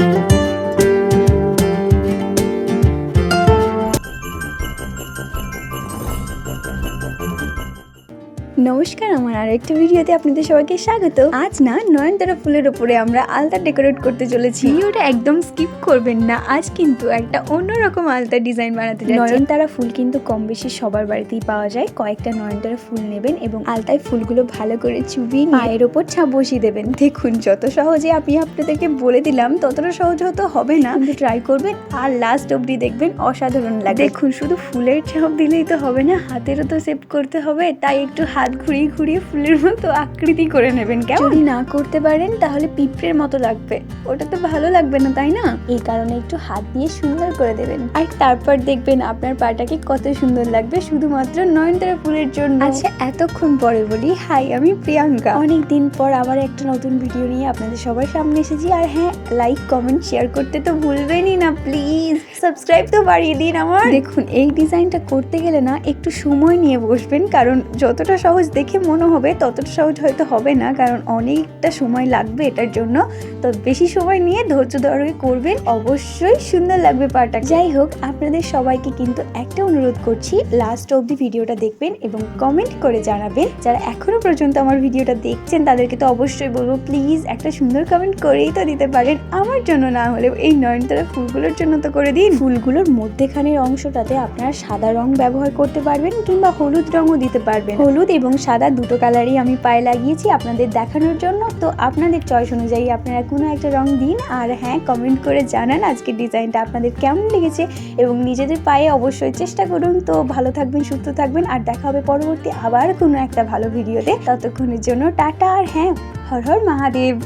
Thank you. নমস্কার আমার আরেকটা ভিডিওতে আপনাদের সবাইকে স্বাগত। আজ না নয়নতারা ফুলের উপরে আমরা আলতা ডেকোরেট করতে চলেছি। ভিডিওটা একদম স্কিপ করবেন না আজ কিন্তু একটা অন্যরকম আলতা ডিজাইন বানাতে যাচ্ছি। নয়নতারা ফুল কিন্তু কম বেশি সবার বাড়িতেই পাওয়া যায়। কয়েকটা নয়নতারা ফুল নেবেন এবং আলতায় ফুলগুলো ভালো করে চুবিয়ে পায়ের ওপর ছাপ বসিয়ে দেবেন। দেখুন যত সহজে আমি আপনাদেরকে বলে দিলাম ততটা সহজ হয়তো হবে না। কিন্তু ট্রাই করবেন আর লাস্ট অবধি দেখবেন অসাধারণ লাগে দেখুন শুধু ফুলের ছাপ দিলেই তো হবে না হাতেরও তো সেভ করতে হবে তাই একটু হাত ঘুরিয়ে ঘুরিয়ে ফুলের মতো আকৃতি করে নেবেন কেমন? যদি না করতে পারেন তাহলে পিঁপড়ের মতো লাগবে। ওটা তো ভালো লাগবে না তাই না? এই কারণে একটু হাত দিয়ে সুন্দর করে দেবেন। আর তারপর দেখবেন আপনার পাটাকে কত সুন্দর লাগবে শুধুমাত্র নয়নতারা ফুলের জন্য। আচ্ছা এতক্ষণ পরে বলি হাই আমি প্রিয়াঙ্কা। অনেক দিন পর আবার একটা নতুন ভিডিও নিয়ে আপনাদের সবার সামনে এসেছি। আর হ্যাঁ লাইক কমেন্ট শেয়ার করতে তো ভুলবেনই না প্লিজ সাবস্ক্রাইব তো বাড়িয়ে দিন আমার। দেখুন এই ডিজাইনটা করতে গেলে না একটু সময় নিয়ে বসবেন কারণ যতটা সহজ দেখে মনে হবে ততটা সহজ হয়তো হবে না, কারণ অনেকটা সময় লাগবে এটার জন্য। তো বেশি সময় নিয়ে ধৈর্য ধরে করবেন, অবশ্যই সুন্দর লাগবে পাটা। যাই হোক, আপনাদের সবাইকে কিন্তু একটা অনুরোধ করছি লাস্ট অবধি ভিডিওটা দেখবেন এবং কমেন্ট করে জানাবেন। যারা এখনও পর্যন্ত আমার ভিডিওটা দেখছেন, তাদেরকে তো অবশ্যই বলব প্লিজ একটা সুন্দর কমেন্ট করেই তো দিতে পারেন। আমার জন্য না হলেও এই নয়নতারা ফুলগুলোর জন্য তো করে দিন। ফুলগুলোর মধ্যেখানের অংশটাতে আপনারা সাদা রং ব্যবহার করতে পারবেন কিংবা হলুদ রঙও দিতে পারবেন। হলুদ এবং সাদা দুটো কালারই আমি পায়ে লাগিয়েছি আপনাদের দেখানোর জন্য। তো আপনাদের চয়েস অনুযায়ী আপনারা কোনো একটা রং দিন আর হ্যাঁ কমেন্ট করে জানান আজকের ডিজাইনটা আপনাদের কেমন লেগেছে এবং নিজেদের পায়ে অবশ্যই চেষ্টা করুন। তো ভালো থাকবেন, সুস্থ থাকবেন আর দেখা হবে পরবর্তী আবার কোনো একটা ভালো ভিডিওতে ততক্ষণের জন্য টাটা আর হ্যাঁ হর হর মহাদেব।